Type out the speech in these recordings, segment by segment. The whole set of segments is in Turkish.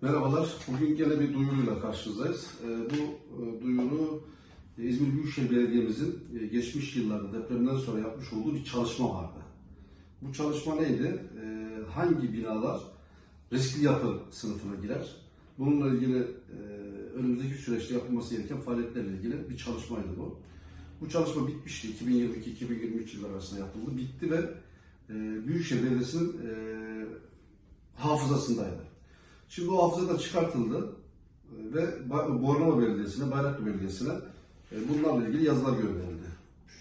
Merhabalar. Bugün gene bir duyuruyla karşınızdayız. Ee, bu e, duyuru e, İzmir Büyükşehir Belediye'mizin e, geçmiş yıllarda depremden sonra yapmış olduğu bir çalışma vardı. Bu çalışma neydi? Ee, hangi binalar riskli yapı sınıfına girer? Bununla ilgili önümüzdeki süreçte yapılması gereken faaliyetlerle ilgili bir çalışmaydı bu. Bu çalışma bitmişti. 2022-2023 yılları arasında yapıldı. Bitti ve Büyükşehir Belediyesi'nin hafızasındaydı. Şimdi bu hafıza da çıkartıldı e, ve Bornova Belediyesi'ne, Bayraklı Belediyesi'ne e, bunlarla ilgili yazılar gönderildi.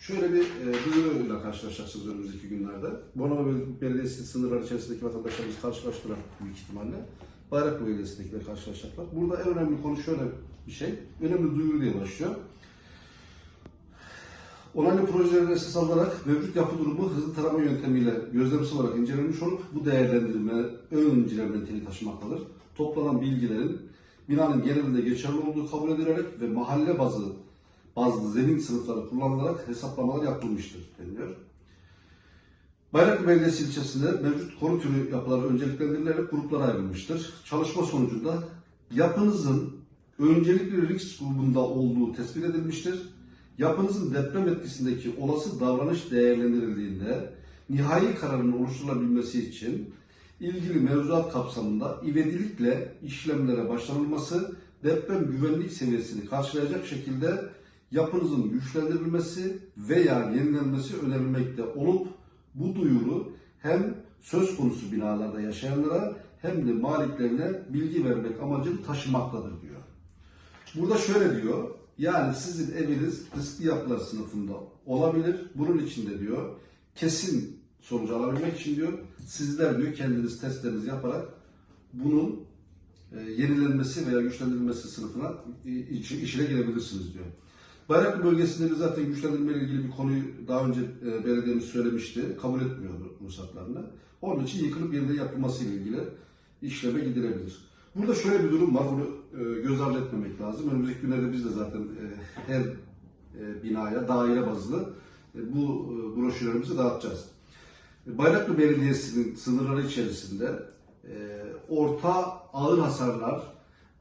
Şöyle bir e, duyuruyla karşılaşacaksınız önümüzdeki günlerde. Bornova Bel- Belediyesi sınırları içerisindeki vatandaşlarımız karşılaştıran büyük ihtimalle. Bayraklı Belediyesi'ndekiler karşılaşacaklar. Burada en önemli konu şöyle bir şey. Önemli duyuru diye başlıyor. Onaylı projeleri esas alarak mevcut yapı durumu hızlı tarama yöntemiyle gözlemsel olarak incelenmiş olup bu değerlendirme ön inceleme niteliği taşımaktadır. Toplanan bilgilerin binanın genelinde geçerli olduğu kabul edilerek ve mahalle bazı bazlı zemin sınıfları kullanılarak hesaplamalar yapılmıştır deniliyor. Bayraklı Belediyesi ilçesinde mevcut konu türü yapılar önceliklendirilerek gruplara ayrılmıştır. Çalışma sonucunda yapınızın öncelikli risk grubunda olduğu tespit edilmiştir. Yapınızın deprem etkisindeki olası davranış değerlendirildiğinde nihai kararın oluşturulabilmesi için ilgili mevzuat kapsamında ivedilikle işlemlere başlanılması deprem güvenlik seviyesini karşılayacak şekilde yapınızın güçlendirilmesi veya yenilenmesi önerilmekte olup bu duyuru hem söz konusu binalarda yaşayanlara hem de maliklerine bilgi vermek amacını taşımaktadır diyor. Burada şöyle diyor, yani sizin eviniz riskli yapılar sınıfında olabilir. Bunun için de diyor, kesin sonucu alabilmek için diyor, sizler diyor kendiniz testlerinizi yaparak bunun e, yenilenmesi veya güçlendirilmesi sınıfına e, iç- işine girebilirsiniz diyor. Bayraklı bölgesinde de zaten güçlendirme ile ilgili bir konuyu daha önce e, belediyemiz söylemişti. Kabul etmiyordu ruhsatlarını. Onun için yıkılıp yeniden yapılması ile ilgili işleme gidilebilir. Burada şöyle bir durum var. Bunu e, göz ardı etmemek lazım. Önümüzdeki günlerde biz de zaten e, her e, binaya daire bazlı bu broşürlerimizi dağıtacağız. Bayraklı Belediyesi'nin sınırları içerisinde orta ağır hasarlar,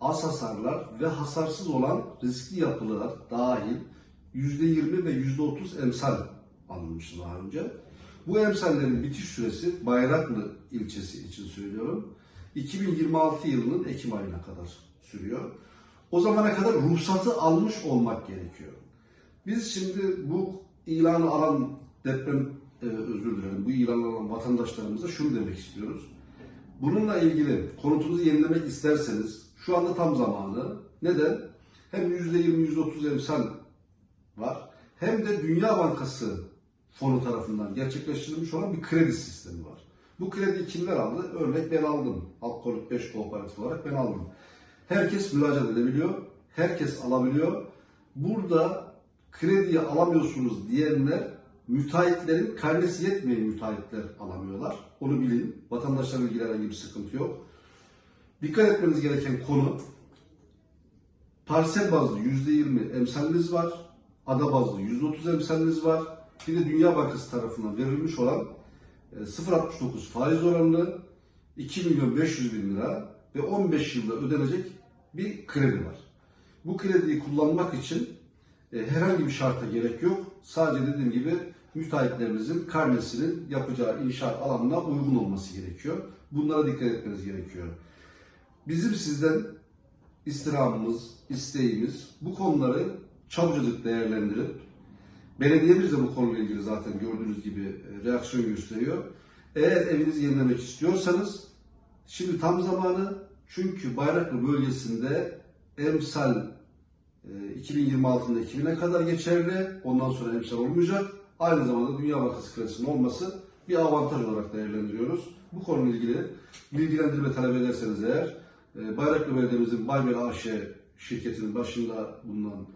az hasarlar ve hasarsız olan riskli yapılar dahil %20 ve %30 emsal alınmıştı daha önce. Bu emsallerin bitiş süresi Bayraklı ilçesi için söylüyorum. 2026 yılının Ekim ayına kadar sürüyor. O zamana kadar ruhsatı almış olmak gerekiyor. Biz şimdi bu ilanı alan deprem e, özür dilerim bu ilanı alan vatandaşlarımıza şunu demek istiyoruz. Bununla ilgili konutunuzu yenilemek isterseniz şu anda tam zamanı. Neden? Hem %20 %30 emsal var hem de Dünya Bankası fonu tarafından gerçekleştirilmiş olan bir kredi sistemi var. Bu krediyi kimler aldı? Örnek ben aldım. Alkolik 5 kooperatif olarak ben aldım. Herkes müracaat edebiliyor. Herkes alabiliyor. Burada krediyi alamıyorsunuz diyenler müteahhitlerin karnesi yetmeyen müteahhitler alamıyorlar. Onu bilin. Vatandaşlarla ilgili herhangi bir sıkıntı yok. Dikkat etmeniz gereken konu parsel bazlı %20 emsaliniz var. Ada bazlı %30 emsaliniz var. Bir de Dünya Bankası tarafından verilmiş olan 0.69 faiz oranlı 2 milyon 500 bin lira ve 15 yılda ödenecek bir kredi var. Bu krediyi kullanmak için e, herhangi bir şarta gerek yok. Sadece dediğim gibi müteahhitlerinizin karnesinin yapacağı inşaat alanına uygun olması gerekiyor. Bunlara dikkat etmeniz gerekiyor. Bizim sizden istirhamımız, isteğimiz bu konuları çabucacık değerlendirip belediyemiz de bu konuyla ilgili zaten gördüğünüz gibi e, reaksiyon gösteriyor. Eğer evinizi yenilemek istiyorsanız şimdi tam zamanı çünkü Bayraklı bölgesinde emsal e, 2026'da 2000'e kadar geçerli. Ondan sonra emsal olmayacak. Aynı zamanda Dünya Bankası kredisinin olması bir avantaj olarak değerlendiriyoruz. Bu konuyla ilgili bilgilendirme talep ederseniz eğer e, Bayraklı Belediye'mizin Baybel AŞ şirketinin başında bulunan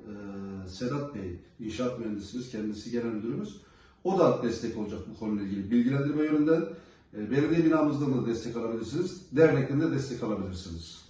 e, Sedat Bey, inşaat mühendisimiz, kendisi genel müdürümüz. O da destek olacak bu konuyla ilgili bilgilendirme yönünden. E, belediye binamızdan da destek alabilirsiniz. Dernekten de destek alabilirsiniz.